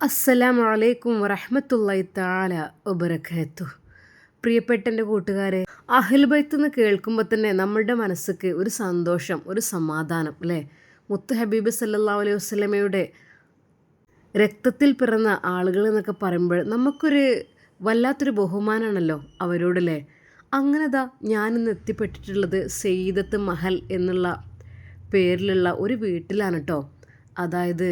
അസ്സലാമു അലൈക്കും വറഹ്മത്തുള്ളാഹി താല വബറകാത്തു. പ്രിയപ്പെട്ട എന്റെ കൂട്ടുകാരെ അഹിൽബൈത്ത് എന്ന് കേൾക്കുമ്പോൾ തന്നെ നമ്മളുടെ മനസ്സിക്ക് ഒരു സന്തോഷം ഒരു സമാധാനം അല്ലേ? മുത്ത് ഹബീബ് സല്ലാ അലൈഹി വസ്ലമയുടെ രക്തത്തിൽ പിറന്ന ആളുകൾ എന്നൊക്കെ പറയുമ്പോൾ നമുക്കൊരു വല്ലാത്തൊരു ബഹുമാനമാണല്ലോ അവരോടല്ലേ അങ്ങനെ ദാ ഞാനിന്ന് എത്തിപ്പെട്ടിട്ടുള്ളത് സെയ്ദത്ത് മഹൽ എന്നുള്ള പേരിലുള്ള ഒരു വീട്ടിലാണ് കേട്ടോ അതായത്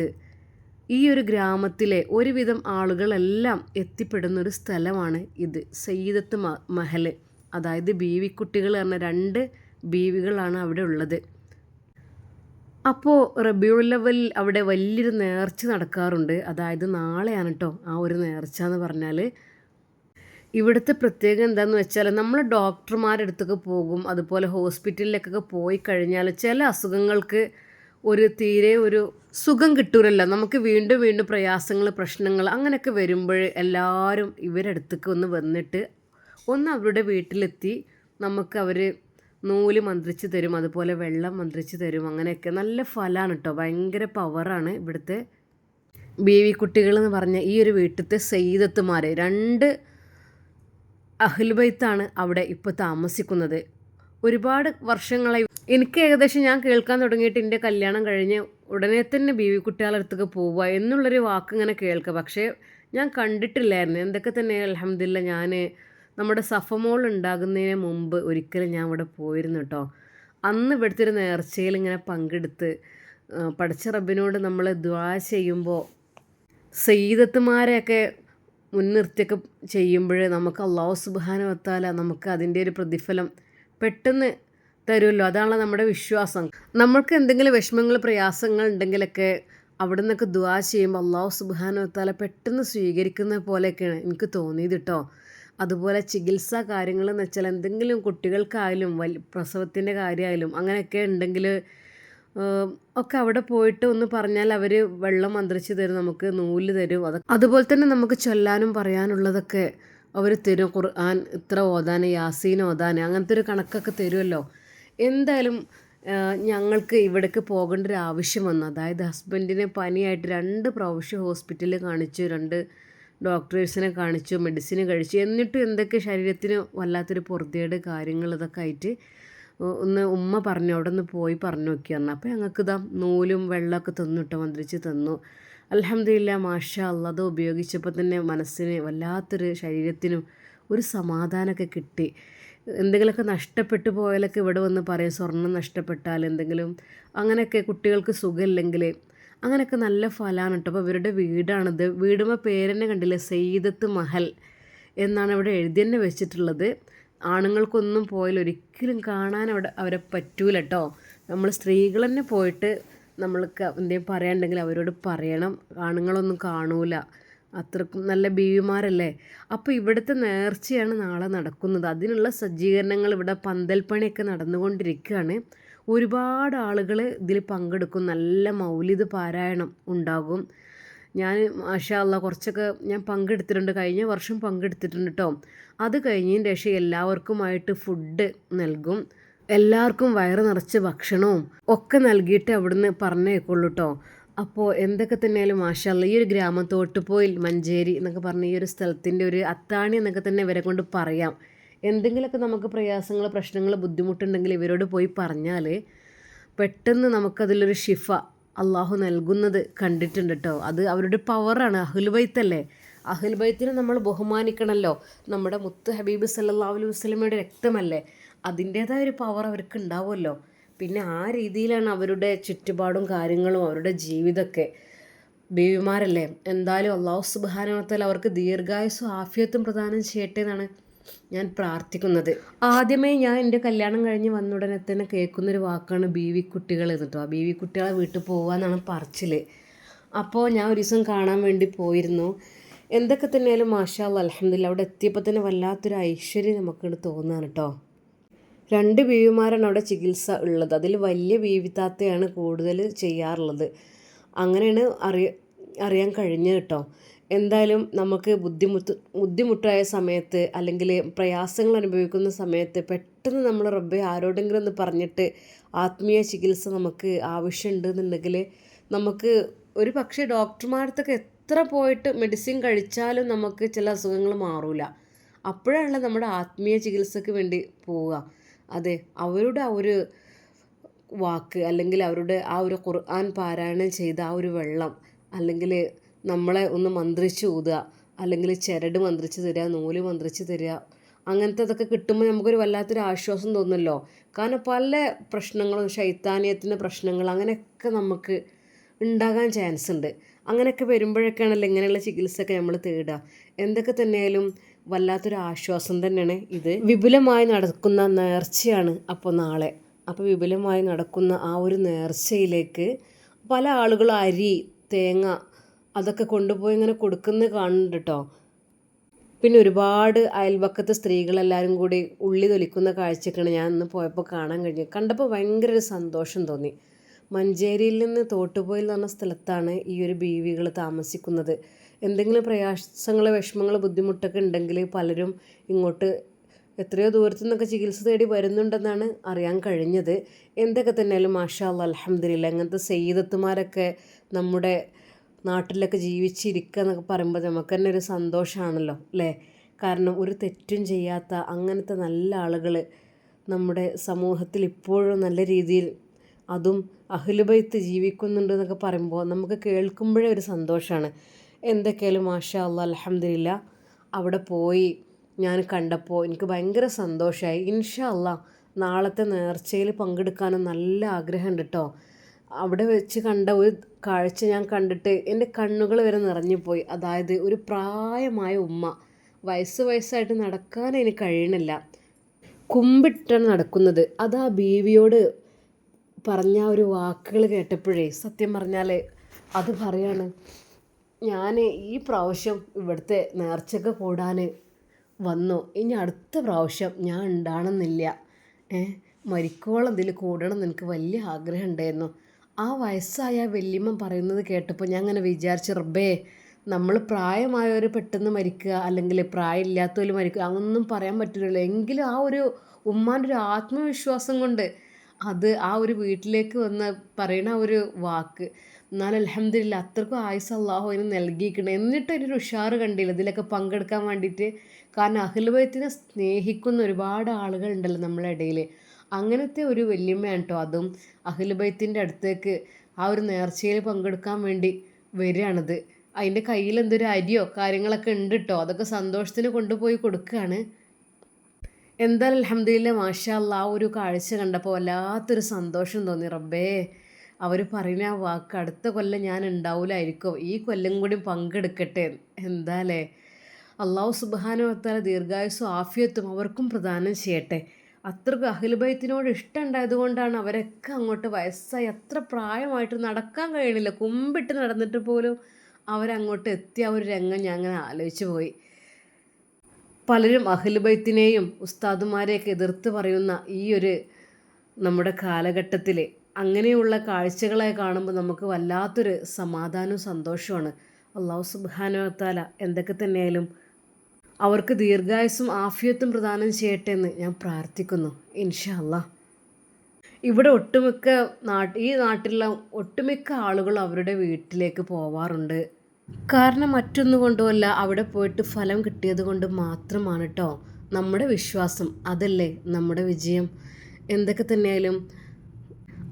ഈ ഒരു ഗ്രാമത്തിലെ ഒരുവിധം ആളുകളെല്ലാം എത്തിപ്പെടുന്ന ഒരു സ്ഥലമാണ് ഇത്. സയ്യിദത്ത് മഹൽ അതായത് ബീവിക്കുട്ടികൾ പറഞ്ഞ രണ്ട് ബീവികളാണ് അവിടെ ഉള്ളത്. അപ്പോൾ റബിയുള്ളവൽ അവിടെ വലിയൊരു നേർച്ച നടക്കാറുണ്ട്. അതായത് നാളെയാണ് കേട്ടോ ആ ഒരു നേർച്ച എന്ന് പറഞ്ഞാൽ ഇവിടുത്തെ പ്രത്യേകത എന്താണെന്ന് വെച്ചാൽ നമ്മൾ ഡോക്ടർമാരുടെ അടുത്തൊക്കെ പോകും. അതുപോലെ ഹോസ്പിറ്റലിലേക്കൊക്കെ പോയി കഴിഞ്ഞാൽ ചില അസുഖങ്ങൾക്ക് ഒരു തീരെ ഒരു സുഖം കിട്ടൂലല്ലോ. നമുക്ക് വീണ്ടും വീണ്ടും പ്രയാസങ്ങൾ പ്രശ്നങ്ങൾ അങ്ങനെയൊക്കെ വരുമ്പോൾ എല്ലാവരും ഇവരടുത്തേക്ക് ഒന്ന് വന്നിട്ട് ഒന്ന് അവരുടെ വീട്ടിലെത്തി നമുക്ക് അവർ നൂൽ മന്ത്രിച്ച് തരും അതുപോലെ വെള്ളം മന്ത്രിച്ച് തരും അങ്ങനെയൊക്കെ. നല്ല ഫലമാണ് കേട്ടോ ഭയങ്കര പവറാണ് ഇവിടുത്തെ ബീവി കുട്ടികൾ എന്ന് പറഞ്ഞ ഈ ഒരു വീട്ടിലത്തെ സെയ്തത്തുമാർ രണ്ട് അഹ്ലുബൈത്താണ് അവിടെ ഇപ്പോൾ താമസിക്കുന്നത്. ഒരുപാട് വർഷങ്ങളായി എനിക്ക് ഏകദേശം ഞാൻ കേൾക്കാൻ തുടങ്ങിയിട്ട് എന്റെ കല്യാണം കഴിഞ്ഞ് ഉടനെ തന്നെ ബീവി കുട്ടികളുടെ അടുത്തൊക്കെ പോവുക എന്നുള്ളൊരു വാക്ക് ഇങ്ങനെ കേൾക്കുക. പക്ഷേ ഞാൻ കണ്ടിട്ടില്ലായിരുന്നു. എന്തൊക്കെ തന്നെ അലഹമില്ല ഞാൻ നമ്മുടെ സഫമോൾ ഉണ്ടാകുന്നതിന് മുമ്പ് ഒരിക്കലും ഞാൻ ഇവിടെ പോയിരുന്നു കേട്ടോ. അന്ന് ഇവിടുത്തെ ഒരു നേർച്ചയിൽ ഇങ്ങനെ പങ്കെടുത്ത് പഠിച്ച റബ്ബിനോട് നമ്മൾ ദ്വാ ചെയ്യുമ്പോൾ സയ്യിദത്തുമാരെയൊക്കെ മുൻനിർത്തിയൊക്കെ ചെയ്യുമ്പോൾ നമുക്ക് അള്ളാഹു സുബാന വത്താല നമുക്ക് അതിന്റെ ഒരു പ്രതിഫലം പെട്ടെന്ന് തരുമല്ലോ. അതാണല്ലോ നമ്മുടെ വിശ്വാസം. നമ്മൾക്ക് എന്തെങ്കിലും വിഷമങ്ങൾ പ്രയാസങ്ങൾ ഉണ്ടെങ്കിലൊക്കെ അവിടെ നിന്നൊക്കെ ദുവാ ചെയ്യുമ്പോൾ അള്ളാഹു സുബാനു വത്താല പെട്ടെന്ന് സ്വീകരിക്കുന്ന പോലെയൊക്കെയാണ് എനിക്ക് തോന്നിയത് കേട്ടോ അതുപോലെ ചികിത്സാ കാര്യങ്ങൾ എന്ന് വെച്ചാൽ എന്തെങ്കിലും കുട്ടികൾക്കായാലും വൽ പ്രസവത്തിന്റെ കാര്യമായാലും അങ്ങനെയൊക്കെ ഉണ്ടെങ്കിൽ ഒക്കെ അവിടെ പോയിട്ട് ഒന്ന് പറഞ്ഞാൽ അവർ വെള്ളം മന്ത്രിച്ച് തരും നമുക്ക് നൂൽ തരും. അത് അതുപോലെ തന്നെ നമുക്ക് ചൊല്ലാനും പറയാനുള്ളതൊക്കെ അവർ തരും. ഖുർആൻ ഇത്ര ഓതാൻ യാസീൻ ഓതാൻ അങ്ങനത്തെ ഒരു കണക്കൊക്കെ തരുമല്ലോ. എന്തായാലും ഞങ്ങൾക്ക് ഇവിടേക്ക് പോകേണ്ട ഒരു ആവശ്യം വന്നു. അതായത് ഹസ്ബൻഡിനെ പനിയായിട്ട് രണ്ട് പ്രാവശ്യം ഹോസ്പിറ്റലിൽ കാണിച്ചു രണ്ട് ഡോക്ടേഴ്സിനെ കാണിച്ചു മെഡിസിൻ കഴിച്ചു. എന്നിട്ടും എന്തൊക്കെ ശരീരത്തിന് വല്ലാത്തൊരു പുറത്തേട് കാര്യങ്ങൾ ഇതൊക്കെ ആയിട്ട് ഒന്ന് ഉമ്മ പറഞ്ഞു അവിടെ നിന്ന് പോയി പറഞ്ഞു നോക്കി അപ്പോൾ ഞങ്ങൾക്ക് ഇതാ നൂലും വെള്ളമൊക്കെ തന്നിട്ട് മന്ത്രിച്ച് തന്നു. അലഹമില്ല മാഷ അല്ല അത് ഉപയോഗിച്ചപ്പോൾ തന്നെ മനസ്സിന് വല്ലാത്തൊരു ശരീരത്തിനും ഒരു സമാധാനമൊക്കെ കിട്ടി. എന്തെങ്കിലുമൊക്കെ നഷ്ടപ്പെട്ടു പോയാലൊക്കെ ഇവിടെ വന്ന് പറയും സ്വർണം നഷ്ടപ്പെട്ടാൽ എന്തെങ്കിലും. അങ്ങനെയൊക്കെ കുട്ടികൾക്ക് സുഖമില്ലെങ്കിൽ അങ്ങനെയൊക്കെ നല്ല ഫലമാണ് കേട്ടോ. അപ്പോൾ ഇവരുടെ വീടാണിത്. വീടുമ്പോൾ പേരെന്നെ കണ്ടില്ല? സെയ്ദത്ത് മഹൽ എന്നാണ് ഇവിടെ എഴുതി തന്നെ വെച്ചിട്ടുള്ളത്. ആണുങ്ങൾക്കൊന്നും പോയാൽ ഒരിക്കലും കാണാൻ അവിടെ അവരെ പറ്റൂല കേട്ടോ. നമ്മൾ സ്ത്രീകൾ തന്നെ പോയിട്ട് നമ്മൾക്ക് എന്തെങ്കിലും പറയാനുണ്ടെങ്കിൽ അവരോട് പറയണം. ആണുങ്ങളൊന്നും കാണൂല. അത്രക്കും നല്ല ബീവിമാരല്ലേ? അപ്പോൾ ഇവിടുത്തെ നേർച്ചയാണ് നാളെ നടക്കുന്നത്. അതിനുള്ള സജ്ജീകരണങ്ങൾ ഇവിടെ പന്തൽപ്പണിയൊക്കെ നടന്നുകൊണ്ടിരിക്കുകയാണ്. ഒരുപാട് ആളുകൾ ഇതിൽ പങ്കെടുക്കും. നല്ല മൗലിത് പാരായണം ഉണ്ടാകും. ഞാൻ മാഷാ അല്ല കുറച്ചൊക്കെ ഞാൻ പങ്കെടുത്തിട്ടുണ്ട്. കഴിഞ്ഞ വർഷം പങ്കെടുത്തിട്ടുണ്ട് കേട്ടോ അത് കഴിഞ്ഞതിന് ശേഷം എല്ലാവർക്കുമായിട്ട് ഫുഡ് നൽകും. എല്ലാവർക്കും വയറ് നിറച്ച് ഭക്ഷണവും ഒക്കെ നൽകിയിട്ട് അവിടുന്ന് പറഞ്ഞേക്കുള്ളൂ കേട്ടോ അപ്പോൾ എന്തൊക്കെ തന്നെയാലും മാഷല്ല ഈ ഒരു ഗ്രാമം തോട്ടുപോയിൽ മഞ്ചേരി എന്നൊക്കെ പറഞ്ഞ ഈ ഒരു സ്ഥലത്തിന്റെ ഒരു അത്താണി എന്നൊക്കെ തന്നെ ഇവരെ കൊണ്ട് പറയാം. എന്തെങ്കിലുമൊക്കെ നമുക്ക് പ്രയാസങ്ങൾ പ്രശ്നങ്ങൾ ബുദ്ധിമുട്ടുണ്ടെങ്കിൽ ഇവരോട് പോയി പറഞ്ഞാൽ പെട്ടെന്ന് നമുക്കതിലൊരു ഷിഫ അള്ളാഹു നൽകുന്നത് കണ്ടിട്ടുണ്ട് കേട്ടോ അത് അവരുടെ പവറാണ് അഹുൽബൈത്തല്ലേ അഹുൽബൈത്തിനെ നമ്മൾ ബഹുമാനിക്കണമല്ലോ നമ്മുടെ മുത്ത് ഹബീബ് സല്ലാ അലൈഹി വസ്ലമയുടെ രക്തമല്ലേ? അതിന്റേതായ ഒരു പവർ അവർക്ക് ഉണ്ടാവുമല്ലോ. പിന്നെ ആ രീതിയിലാണ് അവരുടെ ചുറ്റുപാടും കാര്യങ്ങളും അവരുടെ ജീവിതമൊക്കെ ബേബിമാരല്ലേ എന്തായാലും അള്ളാഹു സുബാനവത്താൽ അവർക്ക് ദീർഘായുസും ആഫിയത്തും പ്രദാനം ചെയ്യട്ടെ എന്നാണ് ഞാൻ പ്രാർത്ഥിക്കുന്നത്. ആദ്യമേ ഞാൻ എന്റെ കല്യാണം കഴിഞ്ഞ് വന്ന ഉടനെ തന്നെ കേൾക്കുന്നൊരു വാക്കാണ് ബീവി കുട്ടികൾ എന്നിട്ടോ. ആ ബീവി കുട്ടികളെ വീട്ടിൽ പോകാമെന്നാണ് പറച്ചിൽ അപ്പോൾ ഞാൻ ഒരു ദിവസം കാണാൻ വേണ്ടി പോയിരുന്നു. എന്തൊക്കെ തന്നെയാലും മാഷാ അലഹമില്ല അവിടെ എത്തിയപ്പോൾ തന്നെ വല്ലാത്തൊരു ഐശ്വര്യം നമുക്കിവിടെ തോന്നുകയാണ് കേട്ടോ. രണ്ട് ബീവിമാരാണ് അവിടെ ചികിത്സ ഉള്ളത്. അതിൽ വലിയ ബീവിത്താത്തയാണ് കൂടുതൽ ചെയ്യാറുള്ളത്. അങ്ങനെയാണ് അറിയ അറിയാൻ കഴിഞ്ഞത് കേട്ടോ. എന്തായാലും നമുക്ക് ബുദ്ധിമുട്ട് ബുദ്ധിമുട്ടായ സമയത്ത് അല്ലെങ്കിൽ പ്രയാസങ്ങൾ അനുഭവിക്കുന്ന സമയത്ത് പെട്ടെന്ന് നമ്മൾ റബ്ബെ ആരോടെങ്കിലും ഒന്ന് പറഞ്ഞിട്ട് ആത്മീയ ചികിത്സ നമുക്ക് ആവശ്യമുണ്ട് എന്നുണ്ടെങ്കിൽ നമുക്ക് ഒരു പക്ഷേ ഡോക്ടർമാരത്തൊക്കെ എത്ര പോയിട്ട് മെഡിസിൻ കഴിച്ചാലും നമുക്ക് ചില അസുഖങ്ങൾ മാറൂല. അപ്പോഴാണല്ലോ നമ്മുടെ ആത്മീയ ചികിത്സയ്ക്ക് വേണ്ടി പോവുക. അതെ അവരുടെ ആ ഒരു വാക്ക് അല്ലെങ്കിൽ അവരുടെ ആ ഒരു ഖുർആൻ പാരായണം ചെയ്ത ആ ഒരു വെള്ളം അല്ലെങ്കിൽ നമ്മളെ ഒന്ന് മന്ത്രിച്ച് ഊതുക അല്ലെങ്കിൽ ചരട് മന്ത്രിച്ച് തരിക നൂൽ മന്ത്രിച്ച് തരിക അങ്ങനത്തെ അങ്ങനത്തതൊക്കെ കിട്ടുമ്പോൾ നമുക്കൊരു വല്ലാത്തൊരു ആശ്വാസം തോന്നുമല്ലോ. കാരണം പല പ്രശ്നങ്ങളും ശൈത്താനീയത്തിന്റെ പ്രശ്നങ്ങൾ അങ്ങനെയൊക്കെ നമുക്ക് ഉണ്ടാകാൻ ചാൻസ് ഉണ്ട് അങ്ങനെയൊക്കെ വരുമ്പോഴൊക്കെയാണല്ലോ ഇങ്ങനെയുള്ള ചികിത്സയൊക്കെ നമ്മൾ തേടുക. എന്തൊക്കെ തന്നെയായാലും വല്ലാത്തൊരു ആശ്വാസം തന്നെയാണ് ഇത്. വിപുലമായി നടക്കുന്ന നേർച്ചയാണ് അപ്പോൾ നാളെ. അപ്പോൾ വിപുലമായി നടക്കുന്ന ആ ഒരു നേർച്ചയിലേക്ക് പല ആളുകൾ അരി തേങ്ങ അതൊക്കെ കൊണ്ടുപോയി ഇങ്ങനെ കൊടുക്കുന്നത് കാണുന്നുണ്ട് കേട്ടോ പിന്നെ ഒരുപാട് അയൽവക്കത്തെ സ്ത്രീകളെല്ലാവരും കൂടി ഉള്ളി തൊലിക്കുന്ന കാഴ്ചയൊക്കെയാണ് ഞാൻ ഇന്ന് പോയപ്പോൾ കാണാൻ കഴിഞ്ഞത് കണ്ടപ്പോൾ ഭയങ്കര ഒരു സന്തോഷം തോന്നി. മഞ്ചേരിയിൽ നിന്ന് തോട്ടുപോയിൽ എന്ന് പറഞ്ഞ സ്ഥലത്താണ് ഈ ഒരു ബീവികൾ താമസിക്കുന്നത്. എന്തെങ്കിലും പ്രയാസങ്ങൾ വിഷമങ്ങൾ ബുദ്ധിമുട്ടൊക്കെ ഉണ്ടെങ്കിൽ പലരും ഇങ്ങോട്ട് എത്രയോ ദൂരത്തു നിന്നൊക്കെ ചികിത്സ തേടി വരുന്നുണ്ടെന്നാണ് അറിയാൻ കഴിഞ്ഞത്. എന്തൊക്കെ തന്നെയാലും മാഷാ അല്ല അലഹമ്മദില്ല അങ്ങനത്തെ സെയ്തത്തുമാരൊക്കെ നമ്മുടെ നാട്ടിലൊക്കെ ജീവിച്ചിരിക്കുക എന്നൊക്കെ പറയുമ്പോൾ നമുക്ക് തന്നെ ഒരു സന്തോഷമാണല്ലോ അല്ലേ? കാരണം ഒരു തെറ്റും ചെയ്യാത്ത അങ്ങനത്തെ നല്ല ആളുകൾ നമ്മുടെ സമൂഹത്തിൽ ഇപ്പോഴും നല്ല രീതിയിൽ അതും അഹ്ലുബൈത്ത് ജീവിക്കുന്നുണ്ട് എന്നൊക്കെ പറയുമ്പോൾ നമുക്ക് കേൾക്കുമ്പോഴേ ഒരു സന്തോഷമാണ് എന്തൊക്കെയാലും മാഷാ അല്ല അലഹമില്ല അവിടെ പോയി ഞാൻ കണ്ടപ്പോൾ എനിക്ക് ഭയങ്കര സന്തോഷമായി ഇൻഷാ അല്ല നാളത്തെ നേർച്ചയിൽ പങ്കെടുക്കാനും നല്ല ആഗ്രഹമുണ്ട് കേട്ടോ അവിടെ വെച്ച് കണ്ട ഒരു കാഴ്ച ഞാൻ കണ്ടിട്ട് എന്റെ കണ്ണുകൾ വരെ നിറഞ്ഞുപോയി. അതായത് ഒരു പ്രായമായ ഉമ്മ. വയസ്സ് വയസ്സായിട്ട് നടക്കാൻ എനിക്ക് കഴിയണില്ല. കുമ്പിട്ടാണ് നടക്കുന്നത്. അത് ആ ബീവിയോട് പറഞ്ഞ ഒരു വാക്കുകൾ കേട്ടപ്പോഴേ സത്യം പറഞ്ഞാൽ അത് പറയാണ്. ഞാൻ ഈ പ്രാവശ്യം ഇവിടുത്തെ നേർച്ചക്ക് കൂടാൻ വന്നു. ഇനി അടുത്ത പ്രാവശ്യം ഞാൻ ഉണ്ടാണെന്നില്ല. ഏ മരിക്കോളം ഇതിൽ കൂടണം എന്ന് എനിക്ക് വലിയ ആഗ്രഹം ഉണ്ടായിരുന്നു. ആ വയസ്സായ വല്യമ്മ പറയുന്നത് കേട്ടപ്പോൾ ഞാൻ അങ്ങനെ വിചാരിച്ചു റബ്ബേ നമ്മൾ പ്രായമായവർ പെട്ടെന്ന് മരിക്കുക അല്ലെങ്കിൽ പ്രായമില്ലാത്തവർ മരിക്കുക അങ്ങനൊന്നും പറയാൻ പറ്റില്ലല്ലോ. എങ്കിലും ആ ഒരു ഉമ്മാന്റെ ഒരു ആത്മവിശ്വാസം കൊണ്ട് അത് ആ ഒരു വീട്ടിലേക്ക് വന്ന് പറയുന്ന ഒരു വാക്ക്. എന്നാൽ അലഹമില്ല അത്രക്കും ആയുസ് അള്ളാഹു അതിന് നൽകിയിരിക്കണം. എന്നിട്ട് ഒരു ഉഷാറ് കണ്ടില്ല. ഇതിലൊക്കെ പങ്കെടുക്കാൻ വേണ്ടിയിട്ട്. കാരണം അഖിൽബൈത്തിനെ സ്നേഹിക്കുന്ന ഒരുപാട് ആളുകളുണ്ടല്ലോ നമ്മളെ ഇടയിൽ അങ്ങനത്തെ ഒരു വല്യമ്മയാണ് കേട്ടോ അതും. അഖിൽബൈത്തിന്റെ അടുത്തേക്ക് ആ ഒരു നേർച്ചയിൽ പങ്കെടുക്കാൻ വേണ്ടി വരികയാണത്. അതിന്റെ കയ്യിൽ എന്തൊരു അരിയോ കാര്യങ്ങളൊക്കെ ഉണ്ട് കേട്ടോ. അതൊക്കെ സന്തോഷത്തിന് കൊണ്ടുപോയി കൊടുക്കുകയാണ്. എന്തായാലും അലഹമ്മദില്ല മാഷാ ആ ഒരു കാഴ്ച കണ്ടപ്പോൾ വല്ലാത്തൊരു സന്തോഷം തോന്നി. റബ്ബേ അവർ പറയുന്ന ആ വാക്ക് അടുത്ത കൊല്ലം ഞാൻ ഉണ്ടാവില്ലായിരിക്കും ഈ കൊല്ലം കൂടി പങ്കെടുക്കട്ടെ. എന്താലേ? അള്ളാഹു സുബാനുവത്താല ദീർഘായുസും ആഫിയത്തും അവർക്കും പ്രദാനം ചെയ്യട്ടെ. അത്രക്കും അഖിൽബൈത്തിനോട് ഇഷ്ടം ഉണ്ടായതുകൊണ്ടാണ് അവരൊക്കെ അങ്ങോട്ട് വയസ്സായി. അത്ര പ്രായമായിട്ട് നടക്കാൻ കഴിയണില്ല. കുമ്പിട്ട് നടന്നിട്ട് പോലും അവരങ്ങോട്ട് എത്തിയ ഒരു രംഗം ഞാൻ അങ്ങനെ ആലോചിച്ച് പോയി. പലരും അഖിൽബൈത്തിനെയും ഉസ്താദുമാരെയൊക്കെ എതിർത്ത് പറയുന്ന ഈ ഒരു നമ്മുടെ കാലഘട്ടത്തിൽ അങ്ങനെയുള്ള കാഴ്ചകളെ കാണുമ്പോൾ നമുക്ക് വല്ലാത്തൊരു സമാധാനവും സന്തോഷമാണ് അള്ളാഹു സുബാനുവത്താല എന്തൊക്കെ തന്നെയായാലും അവർക്ക് ദീർഘായുസും ആഫിയത്തും പ്രദാനം ചെയ്യട്ടെ എന്ന് ഞാൻ പ്രാർത്ഥിക്കുന്നു. ഇൻഷാ അല്ലാ ഇവിടെ ഒട്ടുമിക്ക നാട്ട് ഈ നാട്ടിലുള്ള ഒട്ടുമിക്ക ആളുകൾ അവരുടെ വീട്ടിലേക്ക് പോവാറുണ്ട്. കാരണം മറ്റൊന്നും കൊണ്ടുമല്ല അവിടെ പോയിട്ട് ഫലം കിട്ടിയത് കൊണ്ട് മാത്രമാണ് കേട്ടോ നമ്മുടെ വിശ്വാസം അതല്ലേ നമ്മുടെ വിജയം? എന്തൊക്കെ തന്നെയാലും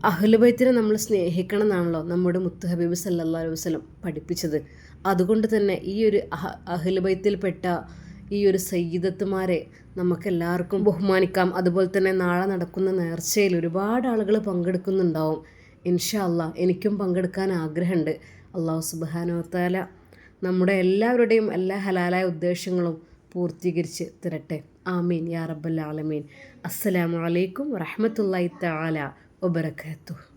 അഹ്ലുബൈത്തിനെ നമ്മൾ സ്നേഹിക്കണം എന്നാണല്ലോ നമ്മുടെ മുത്തുഹബീബ് സല്ലാ അലൈഹി വസ്ലം പഠിപ്പിച്ചത്. അതുകൊണ്ട് തന്നെ ഈ ഒരു അഹ് അഹ്ലുബൈത്തിൽപ്പെട്ട ഈ ഒരു സയ്യിദത്തുമാരെ നമുക്കെല്ലാവർക്കും ബഹുമാനിക്കാം. അതുപോലെ തന്നെ നാളെ നടക്കുന്ന നേർച്ചയിൽ ഒരുപാട് ആളുകൾ പങ്കെടുക്കുന്നുണ്ടാവും. ഇൻഷാ അല്ലാ എനിക്കും പങ്കെടുക്കാൻ ആഗ്രഹമുണ്ട്. അള്ളാഹു സുബാനോത്താല നമ്മുടെ എല്ലാവരുടെയും എല്ലാ ഹലാലായ ഉദ്ദേശങ്ങളും പൂർത്തീകരിച്ച് തരട്ടെ. ആമീൻ. യാ റബ്ബൽ ആലമീൻ. അസ്സലാമു അലൈക്കും വറഹമത്തല്ലാഹി തആല വബറകാതുഹു.